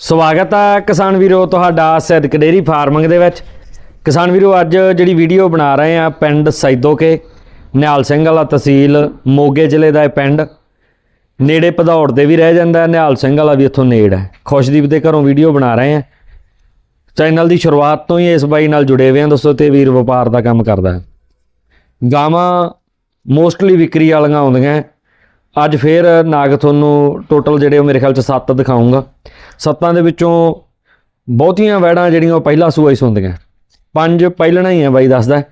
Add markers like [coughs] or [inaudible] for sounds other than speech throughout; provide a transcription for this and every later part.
ਸਵਾਗਤ ਹੈ ਕਿਸਾਨ ਵੀਰੋ ਤੁਹਾਡਾ ਸਿੱਧਕ ਡੇਰੀ ਫਾਰਮਿੰਗ ਦੇ ਵਿੱਚ। ਕਿਸਾਨ ਵੀਰੋ ਅੱਜ ਜਿਹੜੀ ਵੀਡੀਓ ਬਣਾ ਰਹੇ ਆ ਪਿੰਡ ਸੈਦੋਕੇ ਨਿਹਾਲ ਸਿੰਘ ਵਾਲਾ ਤਹਿਸੀਲ ਮੋਗੇ ਜ਼ਿਲ੍ਹੇ ਦਾ ਇਹ ਪਿੰਡ। ਨੇੜੇ ਭਦੌੜ ਦੇ ਵੀ ਰਹਿ ਜਾਂਦਾ ਹੈ, ਨਿਹਾਲ ਸਿੰਘ ਵਾਲਾ ਵੀ ਇੱਥੋਂ ਨੇੜ ਹੈ। ਖੁਸ਼ਦੀਪ ਦੇ ਘਰੋਂ ਵੀਡੀਓ ਬਣਾ ਰਹੇ ਆ। ਚੈਨਲ ਦੀ ਸ਼ੁਰੂਆਤ ਤੋਂ ਹੀ ਇਸ ਬਾਈ ਨਾਲ ਜੁੜੇ ਹੋਏ ਆ ਦੋਸਤੋ ਤੇ ਵੀਰ ਵਪਾਰ ਦਾ ਕੰਮ ਕਰਦਾ ਹੈ। ਗਾਵਾਂ ਮੋਸਟਲੀ ਵਿਕਰੀ ਵਾਲੀਆਂ ਆਉਂਦੀਆਂ ਅੱਜ ਫੇਰ ਨਾਗ ਤੁਹਾਨੂੰ ਟੋਟਲ ਜਿਹੜੇ ਉਹ ਮੇਰੇ ਖਿਆਲ ਚ 7 ਦਿਖਾਉਂਗਾ ਸੱਤਾਂ ਦੇ ਵਿੱਚੋਂ ਬਹੁਤੀਆਂ ਵੈੜਾਂ ਜਿਹੜੀਆਂ ਉਹ ਪਹਿਲਾ ਸੂਆ ਹੀ ਸੁੰਦੀਆਂ। ਪੰਜ ਪਹਿਲਣਾ ਹੀ ਆ ਬਾਈ, ਦੱਸਦਾ।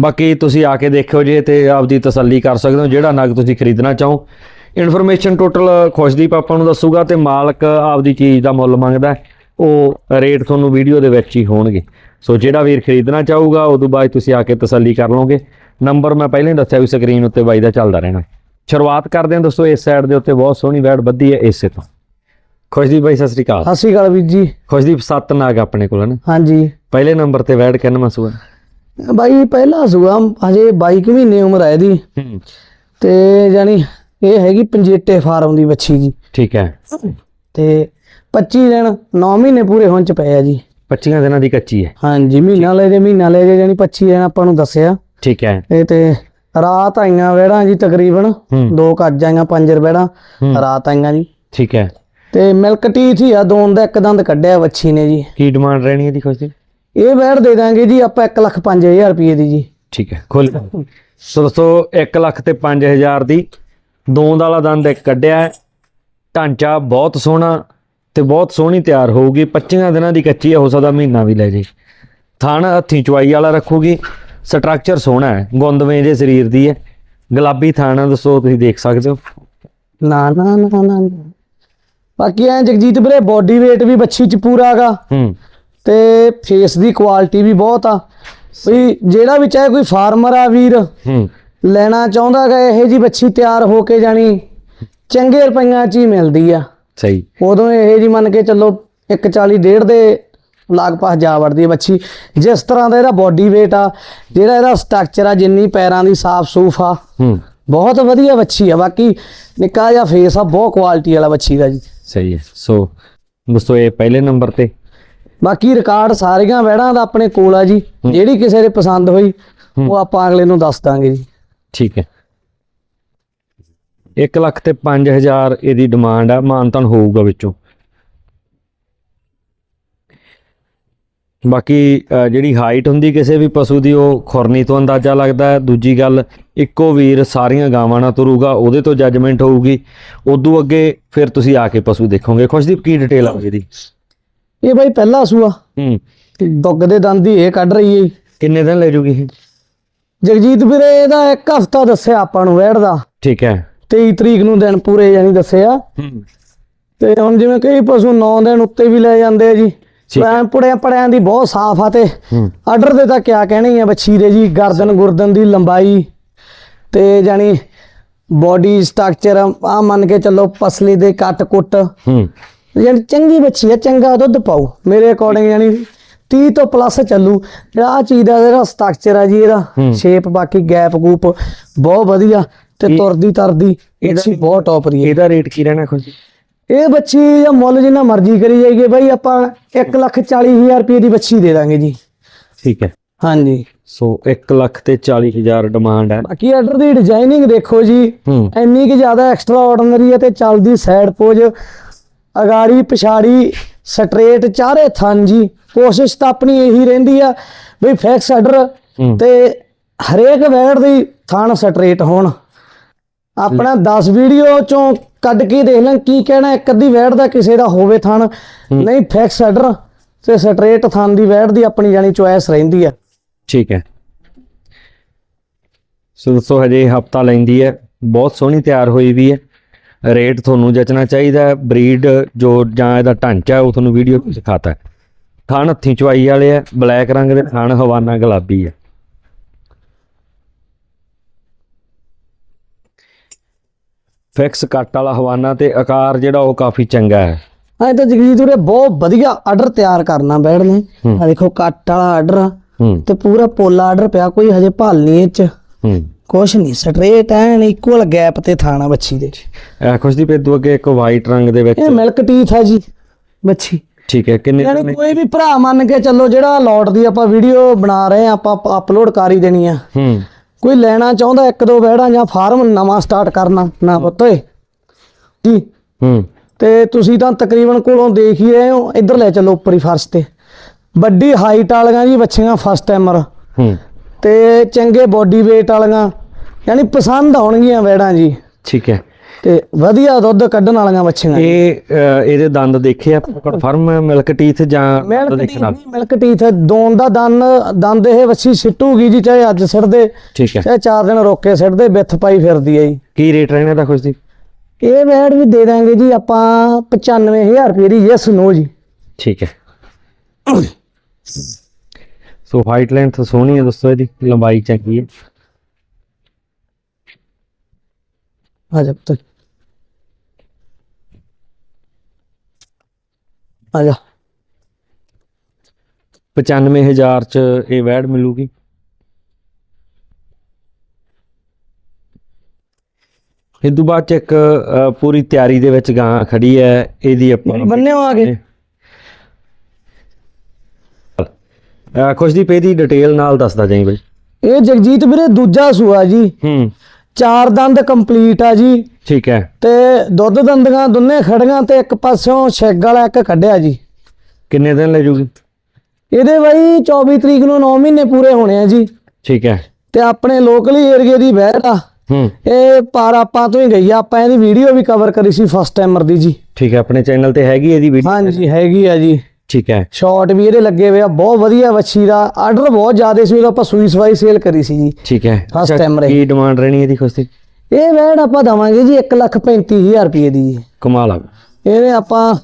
ਬਾਕੀ ਤੁਸੀਂ ਆ ਕੇ ਦੇਖਿਓ ਜੇ ਤੇ ਆਪਦੀ ਤਸੱਲੀ ਕਰ ਸਕਦੇ ਹੋ, ਜਿਹੜਾ ਨਗ ਤੁਸੀਂ ਖਰੀਦਣਾ ਚਾਹੋ। ਇਨਫੋਰਮੇਸ਼ਨ ਟੋਟਲ ਖੁਸ਼ਦੀਪ ਆਪਾਂ ਨੂੰ ਦੱਸੂਗਾ ਤੇ ਮਾਲਕ ਆਪਦੀ ਚੀਜ਼ ਦਾ ਮੁੱਲ ਮੰਗਦਾ। ਉਹ ਰੇਟ ਤੁਹਾਨੂੰ ਵੀਡੀਓ ਦੇ ਵਿੱਚ ਹੀ ਹੋਣਗੇ। ਸੋ ਜਿਹੜਾ ਵੀਰ ਖਰੀਦਣਾ ਚਾਹੂਗਾ ਉਦੋਂ ਬਾਅਦ ਤੁਸੀਂ ਆ ਕੇ ਤਸੱਲੀ ਕਰ ਲਓਗੇ। ਨੰਬਰ ਮੈਂ ਪਹਿਲਾਂ ਹੀ ਦੱਸਿਆ ਵੀ ਸਕਰੀਨ ਉੱਤੇ ਬਾਈ ਦਾ ਚੱਲਦਾ ਰਹਿਣਾ। ਸ਼ੁਰੂਆਤ ਕਰਦੇ ਹਾਂ ਦੋਸਤੋ ਇਸ ਸਾਈਡ ਦੇ ਉੱਤੇ ਬਹੁਤ ਸੋਹਣੀ ਵੈੜ ਬੱਧੀ ਹੈ ਇਸੇ ਤੋਂ। ਖੁਸ਼ਦੀਪ ਬਾਈ ਸਤਿ ਸ੍ਰੀ ਅਕਾਲ। ਸਤਿ ਸ਼੍ਰੀ ਅਕਾਲ ਵੀਰ ਜੀ। ਖੁਸ਼ਦੀਪ ਸੱਤ ਨਾਗ ਆਪਣੇ ਕੋਲ ਹਨ? ਹਾਂਜੀ। ਪਹਿਲੇ ਨੰਬਰ ਤੇ ਵੈੜ ਕਿੰਨਾ ਮਸੂਆ ਬਾਈ ਪਹਿਲਾ ਸੂਆ ਹਜੇ 22 ਕੁ ਮਹੀਨੇ ਉਮਰ ਹੈ ਇਹਦੀ। ਤੇ ਜਾਨੀ ਇਹ ਹੈਗੀ ਪੰਜੇਟੇ ਫਾਰਮ ਦੀ ਬੱਚੀ ਜੀ। ਠੀਕ ਹੈ। ਤੇ 25 ਦਿਨ 9 ਮਹੀਨੇ ਪੂਰੇ ਹੋਣ ਚ ਪਏ ਆ ਜੀ। 25 ਦਿਨਾਂ ਦੀ ਕੱਚੀ ਹੈ। ਹਾਂਜੀ ਮਹੀਨਾ ਲੈ ਜੇ ਮਹੀਨਾ ਲੈ ਜੇ ਜਾਨੀ 25 ਦਿਨ ਆਪਾਂ ਨੂੰ ਦੱਸਿਆ। ਠੀਕ ਹੈ। ਇਹ ਤੇ ਰਾਤ ਆਈਆਂ ਵੇੜਾਂ ਜੀ ਤਕਰੀਬਨ ਦੋ ਕੱਜ ਆਈਆਂ ਪੰਜ ਹੂੰ। ਰਾਤ ਆਈਆਂ ਜੀ। ਠੀਕ ਹੈ। ਤੇ ਮਿਲਕ ਟੀਥ ਹੀ ਆ ਦੋਨ ਦਾ ਇੱਕ ਦੰਦ ਕੱਢਿਆ ਬੱਚੀ ਨੇ ਜੀ। ਕੀ ਡਿਮਾਂਡ ਰਹਿਣੀ ਹੈ ਦੀ? ਖੁਸ਼ਦੀਪ ਇਹ ਵੇੜ ਦੇ ਦਾਂਗੇ ਜੀ ਆਪਾਂ 1 ਲੱਖ 5000 ਰੁਪਏ ਦੀ ਜੀ। ਠੀਕ ਹੈ ਖੋਲ ਸੋ ਦੋਸਤੋ 1 ਲੱਖ ਤੇ 5000 ਦੀ ਦੋਂਦ ਵਾਲਾ ਦੰਦ ਇੱਕ ਕੱਢਿਆ। ਢਾਂਚਾ ਬਹੁਤ ਸੋਹਣਾ ਤੇ ਬਹੁਤ ਸੋਹਣੀ ਤਿਆਰ ਹੋਊਗੀ। 25 ਦਿਨਾਂ ਦੀ ਕੱਚੀ ਹੈ ਹੋ ਸਕਦਾ ਮਹੀਨਾ ਵੀ ਲੈ ਜੇ। ਥਣ ਹੱਥੀ ਚੁਆਈ ਵਾਲਾ ਰੱਖੂਗੀ। ਸਟਰਕਚਰ ਸੋਹਣਾ ਹੈ ਗੁੰਦਵੇਂ ਜੇ ਸਰੀਰ ਦੀ ਹੈ। ਗੁਲਾਬੀ ਥਣ ਦੱਸੋ ਤੁਸੀਂ ਦੇਖ ਸਕਦੇ ਹੋ। ਨਾ ਨਾ ਨਾ ਨਾ। ਬਾਕੀ ਐ ਜਗਜੀਤ ਵੀਰੇ ਬੋਡੀ weight ਵੀ ਬੱਚੀ ਚ ਪੂਰਾ ਹੈਗਾ। ਹੂੰ। ਤੇ ਫੇਸ ਦੀ ਕੁਆਲਿਟੀ ਵੀ ਬਹੁਤ ਆ। ਵੀ ਜਿਹੜਾ ਵੀ ਚਾਹੇ ਕੋਈ ਫਾਰਮਰ ਆ ਵੀਰ ਹੂੰ। ਲੈਣਾ ਚਾਹੁੰਦਾ ਹੈਗਾ ਇਹ ਜੀ ਬੱਚੀ ਤਿਆਰ ਹੋ ਕੇ ਜਾਣੀ ਚੰਗੇ ਰੁਪਈਆਂ ਚ ਹੀ ਮਿਲਦੀ ਆ। ਸਹੀ। ਉਦੋਂ ਇਹ ਜੀ ਮੰਨ ਕੇ ਚੱਲੋ 140 ਡੇਢ ਦੇ ਲਾਗਪਾਸ ਜਾ ਵੜਦੀ ਹੈ ਬੱਚੀ। ਜਿਸ ਤਰ੍ਹਾਂ ਦਾ ਇਹਦਾ ਬੋਡੀ weight ਆ ਜਿਹੜਾ ਇਹਦਾ ਸਟਰਕਚਰ ਆ ਜਿੰਨੀ ਪੈਰਾਂ ਦੀ ਸਾਫ਼ ਸੂਫ ਆ ਬਹੁਤ ਵਧੀਆ ਬੱਚੀ ਆ। ਬਾਕੀ ਨਿੱਕਾ ਜਿਹਾ ਫੇਸ ਆ ਬਹੁਤ ਕੁਆਲਿਟੀ ਵਾਲਾ ਬੱਚੀ ਦਾ ਜੀ। ਸਹੀ ਹੈ। ਸੋ ਦੋਸਤੋ ਇਹ ਪਹਿਲੇ ਨੰਬਰ ਤੇ। ਬਾਕੀ ਰਿਕਾਰਡ ਸਾਰੀਆਂ ਵੈੜਾਂ ਦਾ ਆਪਣੇ ਕੋਲ ਆ ਜੀ। ਜਿਹੜੀ ਕਿਸੇ ਦੇ ਪਸੰਦ ਹੋਈ ਉਹ ਆਪਾਂ ਅਗਲੇ ਨੂੰ ਦੱਸ ਦਾਂਗੇ ਜੀ। ਠੀਕ ਹੈ। 1 ਲੱਖ ਤੇ 5000 ਇਹਦੀ ਡਿਮਾਂਡ ਆ। ਮਾਨਤਨ ਹੋਊਗਾ ਵਿੱਚੋਂ। ਬਾਕੀ ਜਿਹੜੀ ਹਾਈਟ ਹੁੰਦੀ ਕਿਸੇ ਵੀ ਪਸ਼ੂ ਦੀ ਉਹ ਖੁਰਨੀ ਤੋਂ ਅੰਦਾਜ਼ਾ ਲੱਗਦਾ ਹੈ। ਦੂਜੀ ਗੱਲ ਇੱਕੋ ਵੀਰ ਸਾਰੀਆਂ ਗਾਵਾਂ ਨਾਲ ਤੁਰੂਗਾ ਉਹਦੇ ਤੋਂ ਜੱਜਮੈਂਟ ਹੋਊਗੀ। ਉਦੋਂ ਅੱਗੇ ਫਿਰ ਤੁਸੀਂ ਆ ਕੇ ਪਸ਼ੂ ਦੇਖੋਗੇ। ਖੁਸ਼ਦੀਪ ਕੀ ਡਿਟੇਲ ਆ ਇਹਦੀ? ਇਹ ਬਾਈ ਪਹਿਲਾ ਸੂਆ ਹੂੰ। ਦੁੱਗ ਦੇ ਦੰਦ ਹੀ ਇਹ ਕੱਢ ਰਹੀ ਹੈ। ਕਿੰਨੇ ਦਿਨ ਲੈ ਜੂਗੀ ਇਹ? ਜਗਜੀਤ ਵੀਰੇ ਇਹਦਾ ਇੱਕ ਹਫਤਾ ਦੱਸਿਆ ਆਪਾਂ ਨੂੰ ਵੈੜ ਦਾ। ਠੀਕ ਹੈ। 23 ਤਰੀਕ ਨੂੰ ਦਿਨ ਪੂਰੇ ਯਾਨੀ ਦੱਸਿਆ। ਹੂੰ। ਤੇ ਹੁਣ ਜਿਵੇਂ ਕਈ ਪਸ਼ੂ 9 ਦਿਨ ਉੱਤੇ ਵੀ ਲੈ ਜਾਂਦੇ ਆ ਜੀ। ਪੁੜਿਆਂ ਪੜਿਆਂ ਦੀ ਬਹੁਤ ਸਾਫ਼ ਆ ਤੇ ਆਰਡਰ ਦੇ ਤਾਂ ਕਿਆ ਕਹਿਣੀ ਆ ਬੱਚੀ ਦੇ ਜੀ ਗਰਦਨ ਗੁਰਦਨ ਦੀ ਲੰਬਾਈ ਤੇ ਜਾਨੀ ਬੋਡੀ ਸਟਰਕਚਰ ਆ ਮੰਨ ਕੇ ਚੱਲੋ ਪਸਲੀ ਦੇ ਕੱਟ ਕੁੱਟ। ਹੂੰ। ਯਾਨੀ ਚੰਗੀ ਬੱਚੀ ਆ ਚੰਗਾ ਦੁੱਧ ਪਾਉ ਮੇਰੇ ਅਕੋਰਡਿੰਗ ਯਾਨੀ 30 ਤੋਂ ਪਲੱਸ ਚੱਲੂ। ਜਿਹੜਾ ਆ ਚੀਜ਼ ਦਾ ਜਿਹੜਾ ਸਟਰਕਚਰ ਆ ਜੀ ਇਹਦਾ। ਸ਼ੇਪ ਬਾਕੀ ਗੈਪ ਗੂਪ ਬਹੁਤ ਵਧੀਆ ਤੇ ਇਹ- ਤੁਰਦੀ ਤਰਦੀ ਬੱਚੀ ਬਹੁਤ ਟੌਪ ਦੀ ਇਹਦਾ ਰੇਟ ਕੀ ਰਹਿਣਾ ਖੁਸ਼ਦੀਪ ਇਹ ਬੱਚੀ ਦਾ ਮੁੱਲ ਜਿੰਨਾ ਮਰਜ਼ੀ ਕਰੀ ਜਾਈਏ ਬਾਈ ਆਪਾਂ 1 ਲੱਖ 40 ਹਜ਼ਾਰ ਰੁਪਏ ਦੀ ਬੱਚੀ ਦੇ ਦਾਂਗੇ ਜੀ। ਠੀਕ ਹੈ। ਹਾਂਜੀ। ਸੋ 1 ਲੱਖ ਤੇ 40000 ਡਿਮਾਂਡ ਹੈ। ਬਾਕੀ ਆਰਡਰ ਦੀ ਡਿਜ਼ਾਈਨਿੰਗ ਦੇਖੋ ਜੀ ਇੰਨੀ ਕਿ ਜ਼ਿਆਦਾ ਐਕਸਟਰਾ ਆਰਡੀਨਰੀ ਹੈ ਤੇ ਚੱਲਦੀ ਸਾਈਡ ਪੋਜ ਅਗਾੜੀ ਪਿਛਾੜੀ ਸਟ੍ਰੇਟ ਚਾਰੇ ਥਣ ਜੀ। ਕੋਸ਼ਿਸ਼ ਤਾਂ ਆਪਣੀ ਇਹੀ ਰਹਿੰਦੀ ਆ ਵੀ ਫੈਕਸ ਆਰਡਰ ਤੇ ਹਰੇਕ ਵੈੜ ਦੀ ਥਣ ਸਟ੍ਰੇਟ ਹੋਣ। ਆਪਣਾ 10 ਵੀਡੀਓ ਚੋਂ ਕੱਢ ਕੇ ਦੇਖ ਲੈਣ ਕੀ ਕਹਿਣਾ ਇੱਕ ਅੱਧੀ ਵੈੜ ਦਾ ਕਿਸੇ ਦਾ ਹੋਵੇ ਥਣ ਨਹੀਂ ਫੈਕਸ ਆਰਡਰ ਤੇ ਸਟ੍ਰੇਟ ਥਣ ਦੀ ਵੈੜ ਦੀ ਆਪਣੀ ਜਾਨੀ ਚੁਆਇਸ ਰਹਿੰਦੀ ਆ। ਠੀਕ ਹੈ। ਸੋ ਦੋਸਤੋ ਹਜੇ ਹਫਤਾ ਲੈਂਦੀ ਹੈ ਬਹੁਤ ਸੋਹਣੀ ਤਿਆਰ ਹੋਈ ਵੀ ਹੈ। ਰੇਟ ਤੁਹਾਨੂੰ ਜਚਣਾ ਚਾਹੀਦਾ ਹੈ ਬਰੀਡ ਜੋ ਜਾਂ ਇਹਦਾ ਢਾਂਚਾ ਹੈ, ਉਹ ਤੁਹਾਨੂੰ ਵੀਡੀਓ ਵਿੱਚ ਦਿਖਾਤਾ ਹੈ। ਥਣ ਹੱਥੀ ਚਵਾਈ ਵਾਲੇ ਹੈ ਬਲੈਕ ਰੰਗ ਦੇ ਥਣ ਹਵਾਨਾ ਗੁਲਾਬੀ ਹੈ। ਫਿਕਸ ਕੱਟ ਵਾਲਾ ਹਵਾਨਾ ਤੇ ਆਕਾਰ ਜਿਹੜਾ ਉਹ ਕਾਫੀ ਚੰਗਾ ਹੈ। ਐ ਤਾਂ ਜਗਜੀਤ ਵੀਰੇ ਬਹੁਤ ਵਧੀਆ ਆਰਡਰ ਤਿਆਰ ਕਰਨਾ ਬੈੜ ਨੇ। ਆ ਦੇਖੋ ਕੱਟ ਵਾਲਾ ਆਰਡਰ ਆ। ਤੇ ਪੂਰਾ ਪੋਲਾ ਆਰਡਰ ਪਿਆ ਕੋਈ ਹਜੇ ਭਾਲ ਨਹੀਂ ਇਹ ਚ। ਕੁਛ ਨਹੀਂ ਸਟ੍ਰੇਟ ਐਨ ਇਕੁਅਲ ਗੈਪ ਤੇ ਥਾਣਾ ਬੱਚੀ ਦੇ। ਇਹ ਖੁਸ਼ਦੀਪ ਇਦੋਂ ਅੱਗੇ ਇੱਕ ਵਾਈਟ ਰੰਗ ਦੇ ਵਿੱਚ। ਇਹ ਮਿਲਕ ਟੀਥ ਹੈ ਜੀ ਬੱਚੀ ਠੀਕ ਹੈ ਕਿੰਨੇ ਯਾਨੀ ਕੋਈ ਵੀ ਭਰਾ ਮੰਨ ਕੇ ਚੱਲੋ ਜਿਹੜਾ ਲੋਟ ਦੀ ਆਪਾਂ ਵੀਡੀਓ ਬਣਾ ਰਹੇ ਆ ਆਪਾਂ ਅਪਲੋਡ ਕਰ ਹੀ ਦੇਣੀ ਆ। ਹੂੰ। ਕੋਈ ਲੈਣਾ ਚਾਹੁੰਦਾ ਇੱਕ ਦੋ ਵਹਿੜਾਂ ਜਾਂ ਫਾਰਮ ਨਵਾਂ ਸਟਾਰਟ ਕਰਨਾ? ਨਾ ਪੁੱਤ ਓਏ। ਜੀ ਹੂੰ। ਤੇ ਤੁਸੀਂ ਤਾਂ ਤਕਰੀਬਨ ਕੋਲੋਂ ਦੇਖ ਹੀ ਰਹੇ ਹੋ ਇੱਧਰ ਲੈ ਚੱਲੋ ਉੱਪਰੀ ਫਰਸ਼ ਤੇ। ਵੱਡੀ ਹਾਈਟ ਵਾਲੀਆਂ ਜੀ ਬੱਚੀਆਂ ਫਸਟ ਟਾਈਮਰ ਹੂੰ। ਤੇ ਚੰਗੇ ਬੋਡੀ weight ਵਾਲੀਆਂ ਯਾਨੀ ਪਸੰਦ ਆਉਣਗੀਆਂ ਵੈੜਾਂ ਜੀ। ਠੀਕ ਹੈ। ਤੇ ਵਧੀਆ ਦੁੱਧ ਕੱਢਣ ਵਾਲੀਆਂ ਬੱਚੀਆਂ ਇਹ ਇਹਦੇ ਦੰਦ ਦੇਖੇ ਆ ਕਨਫਰਮ ਮਿਲਕ ਟੀਥ ਜਾਂ ਮਿਲਕ ਟੀਥ ਨਾਲ? ਨਹੀਂ ਮਿਲਕ ਟੀਥ ਦੋਨ ਦਾ ਦੰਦ ਦੰਦ ਇਹ ਵੱਛੀ ਸਿੱਟੂਗੀ ਜੀ ਚਾਹੇ ਅੱਜ ਠੀਕ ਹੈ। ਚਾਹੇ 4 ਦਿਨ ਰੋਕ ਕੇ ਬਿੱਥ ਪਾਈ ਫਿਰਦੀ ਹੈ ਜੀ। ਕੀ ਰੇਟ ਰਹਿਣਾ ਦਾ ਖੁਸ਼ ਦੀ? ਇਹ ਵੈੜ ਵੀ ਦੇ ਦਾਂਗੇ ਜੀ ਆਪਾਂ 95000 ਰੁਪਏ ਦੀ ਯੈਸ ਨੋ ਜੀ। ਠੀਕ ਹੈ। ਸੋ ਹਾਈਟ ਲੈਂਥ ਸੋਹਣੀ ਹੈ ਦੋਸਤੋ ਇਹਦੀ ਲੰਬਾਈ ਚੰਗੀ ਹੈ। ਆ ਜਾ ਪੁੱਤ ਆ ਜਾ। 95000 ਚ ਇਹ ਵੈੜ ਮਿਲੂਗੀ। ਇਹ ਤੋਂ ਬਾਅਦ ਚ ਇੱਕ ਪੂਰੀ ਤਿਆਰੀ ਦੇ ਵਿੱਚ ਗਾਂ ਖੜੀ ਹੈ ਇਹਦੀ ਆਪਾਂ ਬੰਨੇ ਆ ਗਏ ਖੁਸ਼ਦੀਪ ਇਹਦੀ ਡਿਟੇਲ ਨਾਲ ਦੱਸਦਾ ਜਾਈ ਬਈ। ਇਹ ਜਗਜੀਤ ਵੀਰੇ ਦੂਜਾ ਸੂਆ ਜੀ। ਹੂੰ। ਚਾਰ ਦੰਦ ਕੰਪਲੀਟ ਆ ਜੀ। ਠੀਕ ਹੈ। ਤੇ ਦੁੱਧ ਦੰਦੀਆਂ ਦੋਨੇ ਖੜੀਆਂ ਤੇ ਇੱਕ ਪਾਸਿਓਂ ਛਿੱਗ ਵਾਲਾ ਇੱਕ ਕੱਢਿਆ ਜੀ। ਕਿੰਨੇ ਦਿਨ ਲੈ ਜੂਗੀ? ਇਹਦੇ ਬਾਈ 24 ਤਰੀਕ ਨੂੰ 9 ਮਹੀਨੇ ਪੂਰੇ ਹੋਣੇ ਆ ਜੀ। ਠੀਕ ਹੈ। ਤੇ ਆਪਣੇ ਲੋਕਲੀ ਏਰੀਏ ਦੀ ਵਹਿੜ ਆ। ਹੂੰ। ਇਹ ਪਾਰ ਆਪਾਂ ਤੋਂ ਹੀ ਗਈ ਆ। ਆਪਾਂ ਇਹਦੀ ਵੀਡੀਓ ਵੀ ਕਵਰ ਕਰੀ ਸੀ ਫਸਟ ਟਾਈਮਰ ਦੀ ਜੀ। ਠੀਕ ਹੈ ਆਪਣੇ ਚੈਨਲ ਤੇ ਹੈਗੀ ਇਹਦੀ ਵੀਡੀਓ ਹਾਂਜੀ ਹੈਗੀ ਆ ਜੀ। ਠੀਕ ਹੈ। ਸ਼ਾਰਟ ਵੀ ਇਹਦੇ ਲੱਗੇ ਹੋਏ ਆ ਬਹੁਤ ਵਧੀਆ ਵੱਛੀ ਦਾ ਆਰਡਰ ਬਹੁਤ ਜ਼ਿਆਦਾ ਸੀ ਉਹਦਾ ਆਪਾਂ ਸੂਈ ਸਵਾਈ ਸੇਲ ਕਰੀ ਸੀ ਜੀ। ਠੀਕ ਹੈ। ਅੱਛਾ, time ਰਹੀ। ਕੀ ਡਿਮਾਂਡ ਰਹਿਣੀ ਇਹਦੀ ਖੁਸ਼ਦੀ ਇਹ ਵੈੜ ਆਪਾਂ ਦਵਾਂਗੇ ਜੀ 135000 ਰੁਪਏ ਦੀ ਜੀ। ਕਮਾਲ ਆ। ਇਹਦੇ ਆਪਾਂ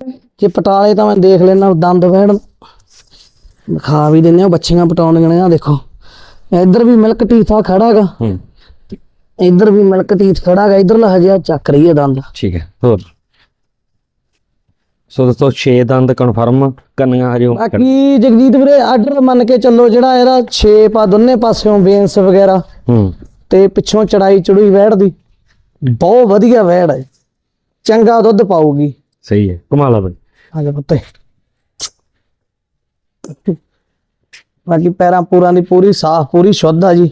ਜੇ ਪਟਾਲੇ ਤਾਂ ਮੈਂ ਦੇਖ ਲੈਣਾ ਦੰਦ ਵੈੜ। ਖਾ ਵੀ ਦਿੰਨੇ ਆ ਬੱਚੀਆਂ ਪਟਾਉਣੀਆਂ ਨੇ ਆ ਦੇਖੋ। ਇੱਧਰ ਵੀ ਮਿਲਕ ਟੀਥਾ ਖੜਾਗਾ ਹੂੰ। ਇੱਧਰ ਵੀ ਮਿਲਕ ਟੀਥ ਖੜਾਗਾ ਇੱਧਰਲਾ ਹਜੇ ਚੱਕ ਰਹੀ ਹੈ ਦੰਦ। ਠੀਕ ਹੈ ਹੋਰ? ਸੋ ਦੋਸਤੋ 6 ਦੰਦ ਕਨਫਰਮ ਕਰਨੀਆਂ ਹਜੇ ਬਾਕੀ ਜਗਜੀਤ ਵੀਰੇ ਆਰਡਰ ਮੰਨ ਕੇ ਚੱਲੋ ਜਿਹੜਾ ਇਹਦਾ ਸ਼ੇਪ ਆ ਦੋਨੇ ਪਾਸਿਓਂ ਬੇਨਸ ਵਗੈਰਾ ਹੂੰ। ਤੇ ਪਿੱਛੋਂ ਚੜਾਈ ਚੜੂਈ ਵੈੜ ਦੀ ਬਹੁਤ ਵਧੀਆ ਵੈੜ ਹੈ। ਚੰਗਾ ਦੁੱਧ ਪਾਊਗੀ। ਸਹੀ ਹੈ ਕਮਾਲ ਬਈ। ਆ ਜਾ ਪੁੱਤੇ। ਬਾਕੀ ਪੈਰਾਂ ਪੂਰਾਂ ਦੀ ਪੂਰੀ ਸਾਫ਼ ਪੂਰੀ ਸ਼ੁੱਧ ਆ ਜੀ।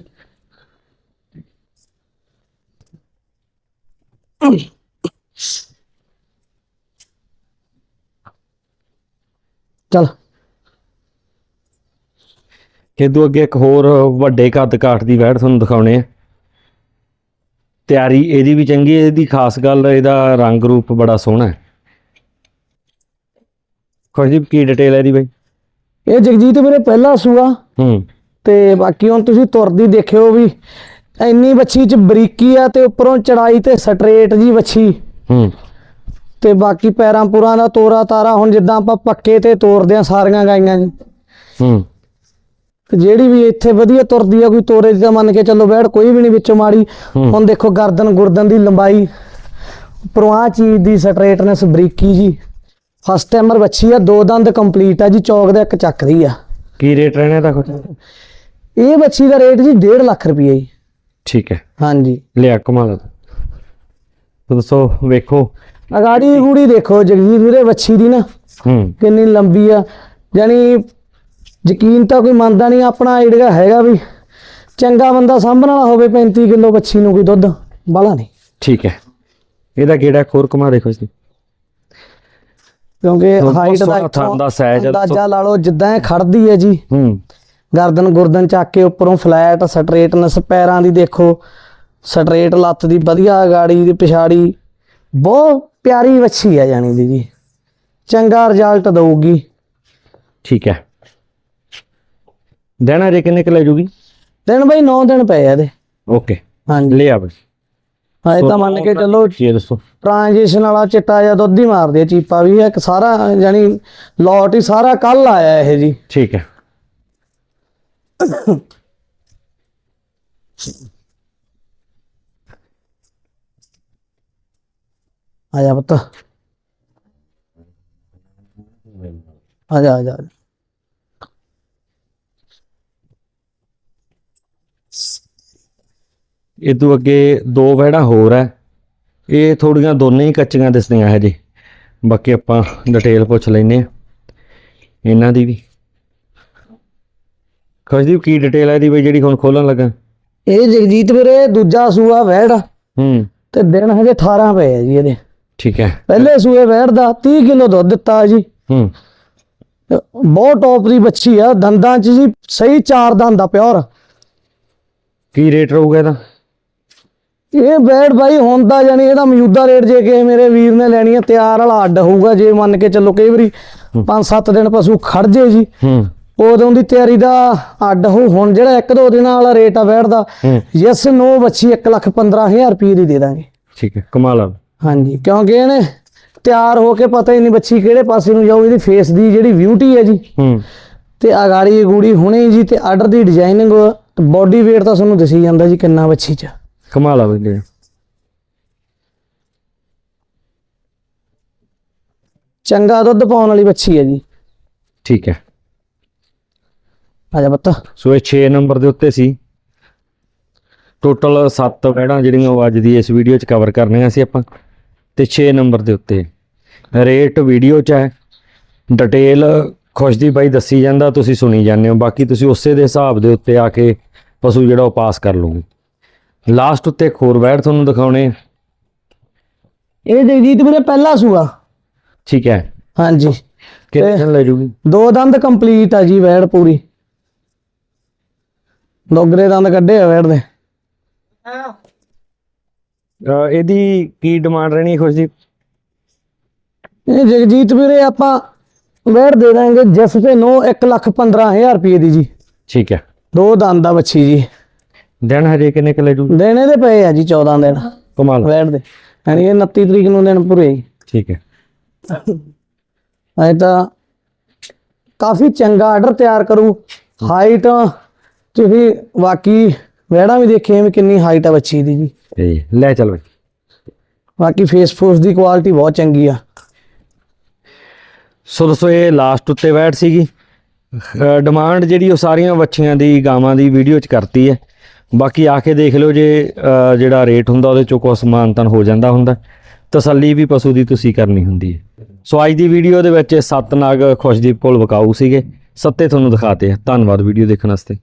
ਚਲ। ਇਦੋਂ ਅੱਗੇ ਇੱਕ ਹੋਰ ਵੱਡੇ ਕੱਦ ਕਾਠ ਦੀ ਵੈੜ ਤੁਹਾਨੂੰ ਦਿਖਾਉਣੇ ਆ। ਤਿਆਰੀ ਇਹਦੀ ਵੀ ਚੰਗੀ ਹੈ ਇਹਦੀ ਖਾਸ ਗੱਲ ਇਹਦਾ ਰੰਗ ਰੂਪ ਬੜਾ ਸੋਹਣਾ ਹੈ। ਖੁਸ਼ਦੀਪ ਕੀ ਡਿਟੇਲ ਹੈ ਇਹਦੀ ਬਈ? ਇਹ ਜਗਜੀਤ ਵੀਰੇ ਪਹਿਲਾ ਸੂਆ। ਹੂੰ। ਤੇ ਬਾਕੀ ਹੁਣ ਤੁਸੀਂ ਤੁਰਦੀ ਦੇਖਿਓ ਵੀ ਇੰਨੀ ਵੱਛੀ ਚ ਬਰੀਕੀ ਆ ਤੇ ਉੱਪਰੋਂ ਚੜਾਈ ਤੇ ਸਟਰੇਟ ਜੀ ਵੱਛੀ। ਹੂੰ। ਤੇ ਬਾਕੀ ਪੈਰਾਂ ਪੁਰਾਂ ਦਾ ਤੋਰਾ ਤਾਰਾ ਹੁਣ ਜਿੱਦਾਂ ਆਪਾਂ ਪੱਕੇ ਤੇ ਤੋਰਦੇ ਆ ਸਾਰੀਆਂ ਗਾਈਆਂ ਜੀ। ਹੂੰ। ਤੇ ਜਿਹੜੀ ਵੀ ਇੱਥੇ ਵਧੀਆ ਤੁਰਦੀ ਆ ਕੋਈ ਤੋਰੇ ਦੀ ਤਾਂ ਮੰਨ ਕੇ ਚੱਲੋ ਬੈੜ ਕੋਈ ਵੀ ਨਹੀਂ ਵਿੱਚੋਂ ਮਾੜੀ। ਹੁਣ ਦੇਖੋ ਗਰਦਨ ਗੁਰਦਨ ਦੀ ਲੰਬਾਈ ਉੱਪਰੋਂ ਆਹ ਚੀਜ਼ ਦੀ ਸਟਰੇਟਨੈਸ ਬਰੀਕੀ ਜੀ। ਫਸਟ ਟਾਈਮਰ ਵੱਛੀ ਆ ਦੋ ਦੰਦ ਕੰਪਲੀਟ ਆ ਜੀ ਚੌਕ ਦਾ ਇੱਕ ਚੱਕਦੀ ਆ। ਕੀ ਰੇਟ ਰਹਿਣਾ ਇਹਦਾ ਕੁਝ ਇਹ ਵੱਛੀ ਦਾ ਰੇਟ ਜੀ 1.5 ਲੱਖ ਰੁਪਏ ਜੀ। ਠੀਕ ਹੈ। ਹਾਂਜੀ। ਲਿਆ ਕਮਾਲ ਆ ਤੋ ਦੋਸਤੋ ਵੇਖੋ। ਅਗਾੜੀ ਗੂੜੀ ਦੇਖੋ ਜਗਜੀਤ ਵੀਰੇ ਵੱਛੀ ਦੀ ਨਾ। ਹੂੰ। ਕਿੰਨੀ ਲੰਬੀ ਆ। ਯਾਨੀ ਯਕੀਨ ਤਾਂ ਕੋਈ ਮੰਨਦਾ ਨਹੀਂ ਆਪਣਾ ਆਈਡੀਆ ਹੈਗਾ ਵੀ ਚੰਗਾ ਬੰਦਾ ਸਾਂਭਣ ਵਾਲਾ ਹੋਵੇ 35 ਕਿਲੋ ਬੱਚੀ ਨੂੰ ਕੋਈ ਦੁੱਧ ਬਾਲਾ ਨਹੀਂ। ਠੀਕ ਹੈ। ਇਹਦਾ ਕਿਹੜਾ ਖੋਰ ਕਮਾ ਦੇਖੋ ਜੀ। ਕਿਉਂਕਿ ਹਾਈਟ ਦਾ ਥਣ ਦਾ ਆ, ਅੰਦਾਜ਼ਾ ਲਾ ਲਓ ਜਿੱਦਾਂ ਇਹ ਖੜਦੀ ਹੈ ਜੀ। ਹੂੰ। ਗਰਦਨ ਗੁਰਦਨ ਚੱਕ ਕੇ ਉੱਪਰੋਂ ਫਲੈਟ ਸਟਰੇਟਨੈਸ ਪੈਰਾਂ ਦੀ ਦੇਖੋ। ਸਟਰੇਟ ਲੱਤ ਦੀ ਵਧੀਆ ਗਾੜੀ ਦੀ ਪਿਛਾੜੀ। ਬਹੁਤ ਪਿਆਰੀ ਵੱਛੀ ਆ ਜਾਣੀ ਦੀ ਜੀ ਚੰਗਾ ਰਿਜ਼ਲਟ ਦਊਗੀ। ਠੀਕ ਹੈ। ਦੇਣਾ ਜੇ ਕਿੰਨੇ ਕੁ ਲੈ ਜੂਗੀ? ਦਿਨ ਬਈ 9 ਦਿਨ ਪਏ ਆ ਇਹਦੇ। ਓਕੇ। ਹਾਂਜੀ। ਲੈ ਆ ਬਈ। ਹਾਂ ਤਾਂ ਮੰਨ ਕੇ ਚੱਲੋ ਜੀ ਦੱਸੋ। ਟ੍ਰਾਂਜੀਸ਼ਨ ਵਾਲਾ ਚਿੱਟਾ ਜਿਹਾ ਦੁੱਧ ਹੀ ਮਾਰਦੇ ਆ ਚੀਪਾ ਵੀ ਇੱਕ ਸਾਰਾ ਯਾਨੀ ਲੋਟ ਹੀ ਸਾਰਾ ਕੱਲ ਆਇਆ ਇਹ ਜੀ। ਠੀਕ ਹੈ। [coughs] ਆ ਜਾ ਪੁੱਤ ਆ ਜਾ ਆ ਜਾ। ਇਹ ਤੋਂ ਅੱਗੇ ਦੋ ਵਹਿੜਾਂ ਹੋਰ ਹੈ। ਇਹ ਥੋੜੀਆਂ ਦੋਨੇ ਹੀ ਕੱਚੀਆਂ ਦਿਸਦੀਆਂ ਹਜੇ ਬਾਕੀ ਆਪਾਂ ਡਿਟੇਲ ਪੁੱਛ ਲੈਨੇ ਆ ਇਹਨਾਂ ਦੀ ਵੀ। ਖੁਸ਼ਦੀਪ ਕੀ ਡਿਟੇਲ ਹੈ ਇਹਦੀ ਬਈ ਜਿਹੜੀ ਹੁਣ ਖੋਲਣ ਲੱਗਾ? ਇਹ ਜਗਜੀਤ ਵੀਰੇ ਦੂਜਾ ਸੂਆ ਵੈੜ ਆ ਹੂੰ। ਤੇ ਦਿਨ ਹਜੇ 18 ਪਏ ਆ ਜੀ ਇਹਦੇ। ਠੀਕ ਹੈ। ਪਹਿਲੇ ਸੂਏ ਵੈੜ ਦਾ 30 ਕਿਲੋ ਦੁੱਧ ਦਿੱਤਾ ਜੀ। ਹੂੰ। ਬਹੁਤ ਟੌਪ ਦੀ ਬੱਚੀ ਆ ਦੰਦਾਂ 'ਚ ਜੀ ਸਹੀ ਚਾਰ ਦੰਦ ਆ ਪਿਓਰ। ਕੀ ਰੇਟ ਰਹੂਗਾ ਇਹਦਾ? ਇਹ ਬੈਡ ਬਾਈ ਹੁੰਦਾ ਜਾਨੀ ਇਹਦਾ ਮੌਜੂਦਾ ਰੇਟ ਜੇ ਕਿ ਮੇਰੇ ਵੀਰ ਨੇ ਲੈਣੀ ਹੈ ਤਿਆਰ ਵਾਲਾ ਅੱਡ ਹੋਊਗਾ ਜੇ ਮੰਨ ਕੇ ਚੱਲੋ ਕਈ ਵਾਰੀ 5-7 ਦਿਨ ਪਸ਼ੂ ਖੜ ਜੇ ਜੀ। ਹੂੰ। ਉਦੋਂ ਦੀ ਤਿਆਰੀ ਦਾ ਅੱਡ ਹੋ ਹੁਣ ਜਿਹੜਾ ਇੱਕ ਦੋ ਦਿਨਾਂ ਵਾਲਾ ਰੇਟ ਆ ਬੈਡ ਦਾ ਯੈਸ ਨੋ ਬੱਚੀ 115000 ਰੁਪਏ ਦੀ ਦੇ ਦਾਂਗੇ। ਠੀਕ ਹੈ ਕਮਾਲ ਆ। ਹਾਂਜੀ ਕਿਉਂਕਿ ਇਹਨੇ ਤਿਆਰ ਹੋ ਕੇ ਪਤਾ ਹੀ ਨਹੀਂ ਬੱਚੀ ਕਿਹੜੇ ਪਾਸੇ ਨੂੰ ਜਾਊ ਇਹਦੀ ਫੇਸ ਦੀ ਜਿਹੜੀ ਬਿਊਟੀ ਹੈ ਜੀ। ਹੂੰ। ਤੇ ਅਗਾੜੀ ਗੂੜੀ ਹੁਣੇ ਜੀ ਤੇ ਆਰਡਰ ਦੀ ਡਿਜ਼ਾਈਨਿੰਗ ਬਾਡੀ weight ਤਾਂ ਤੁਹਾਨੂੰ ਦਿਸੀ ਜਾਂਦਾ ਜੀ ਕਿੰਨਾ ਬੱਚੀ ਚ। ਕਮਾਲ ਆ ਬਈ ਚੰਗਾ ਦੁੱਧ ਪਾਉਣ ਵਾਲੀ ਬੱਚੀ ਹੈ ਜੀ। ਠੀਕ ਹੈ। ਆ ਜਾ ਬੱਤਾ ਸੋ ਇਹ 6 ਨੰਬਰ ਦੇ ਉੱਤੇ ਸੀ। ਟੋਟਲ 7 ਵੈੜਾਂ ਜਿਹੜੀਆਂ ਉਹ ਅੱਜ ਦੀ ਇਸ ਵੀਡੀਓ 'ਚ ਕਵਰ ਕਰਨੀਆਂ ਸੀ ਆਪਾਂ। ਤੇ 6 ਨੰਬਰ ਦੇ ਉੱਤੇ। ਰੇਟ ਵੀਡੀਓ 'ਚ ਹੈ। ਡਿਟੇਲ ਖੁਸ਼ਦੀ ਬਾਈ ਦੱਸੀ ਜਾਂਦਾ ਤੁਸੀਂ ਸੁਣੀ ਜਾਂਦੇ ਹੋ। ਬਾਕੀ ਤੁਸੀਂ ਉਸੇ ਦੇ ਹਿਸਾਬ ਦੇ ਉੱਤੇ ਆ ਕੇ ਪਸ਼ੂ ਜਿਹੜਾ ਉਹ ਪਾਸ ਕਰ ਲਓਗੇ ਲਾਸਟ ਉੱਤੇ ਇੱਕ ਹੋਰ ਵੈੜ ਤੁਹਾਨੂੰ ਦਿਖਾਉਣੇ। ਇਹ ਜਗਜੀਤ ਵੀਰੇ ਪਹਿਲਾ ਸੂਆ। ਠੀਕ ਹੈ। ਹਾਂਜੀ। ਕਿੰਨੇ ਦਿਨ ਲੈ ਜੂਗੀ? ਦੋ ਦੰਦ ਕੰਪਲੀਟ ਆ ਜੀ ਵੈੜ ਪੂਰੀ। ਦੋਗਰੇ ਦੰਦ ਕੱਢੇ ਆ ਵੈੜ ਦੇ। ਅਹ ਇਹਦੀ ਕੀ ਡਿਮਾਂਡ ਰਹਿਣੀ ਹੈ ਖੁਸ਼ਦੀ ਇਹ ਜਗਜੀਤ ਵੀਰੇ ਆਪਾਂ ਵੈੜ ਦੇ ਦਾਂਗੇ ਜਿਸ ਤੇ ਨੋ 115000 ਰੁਪਏ ਦੀ ਜੀ। ਠੀਕ ਹੈ। ਦੋ ਦੰਦ ਆ ਬੱਚੀ ਜੀ। ਦਿਨ ਹਜੇ ਕਿੰਨੇ ਕੁ ਲੈ ਜੂ? ਦੇਣੇ ਦੇ ਪਏ ਆ ਜੀ 14 ਦਿਨ। ਕਮਾਲ। ਵੈੜ ਦੇ। ਯਾਨੀ ਇਹ 29 ਤਰੀਕ ਨੂੰ ਦਿਨ ਪੂਰੇ ਜੀ। ਠੀਕ ਹੈ। ਅਜੇ ਤਾਂ ਕਾਫੀ ਚੰਗਾ ਆਰਡਰ ਤਿਆਰ ਕਰੂ। ਹਾਈਟ ਤੁਸੀਂ ਬਾਕੀ ਵੈੜਾਂ ਵੀ ਦੇਖੇ ਵੀ ਕਿੰਨੀ ਹਾਈਟ ਆ ਬੱਚੀ ਦੀ ਜੀ। ਤੇ ਲੈ ਚੱਲ ਬਈ। ਬਾਕੀ ਫੇਸ ਫੋਸ ਦੀ ਕੁਆਲਿਟੀ ਬਹੁਤ ਚੰਗੀ ਆ। ਸੋ ਦੋਸਤੋ ਇਹ ਲਾਸਟ ਉੱਤੇ ਵੈਟ ਸੀਗੀ। ਡਿਮਾਂਡ ਜਿਹੜੀ ਉਹ ਸਾਰੀਆਂ ਵੱਛੀਆਂ ਦੀ ਗਾਵਾਂ ਦੀ ਵੀਡੀਓ 'ਚ ਕਰਤੀ ਹੈ। ਬਾਕੀ ਆ ਕੇ ਦੇਖ ਲਿਓ ਜੇ ਅ, ਜਿਹੜਾ ਰੇਟ ਹੁੰਦਾ ਉਹਦੇ ਚੋਂ ਕੋਈ ਸਮਾਨਤਨ ਹੋ ਜਾਂਦਾ ਹੁੰਦਾ। ਤਸੱਲੀ ਵੀ ਪਸ਼ੂ ਦੀ ਤੁਸੀਂ ਕਰਨੀ ਹੁੰਦੀ ਹੈ। ਸੋ ਅੱਜ ਦੀ ਵੀਡੀਓ ਦੇ ਵਿੱਚ ਇਹ ਸੱਤ ਨਾਗ ਖੁਸ਼ਦੀਪ ਕੋਲ ਵਿਕਾਊ ਸੀਗੇ। ਸੱਤੇ ਤੁਹਾਨੂੰ ਦਿਖਾਤੇ ਆ। ਧੰਨਵਾਦ ਵੀਡੀਓ ਦੇਖਣ ਵਾਸਤੇ।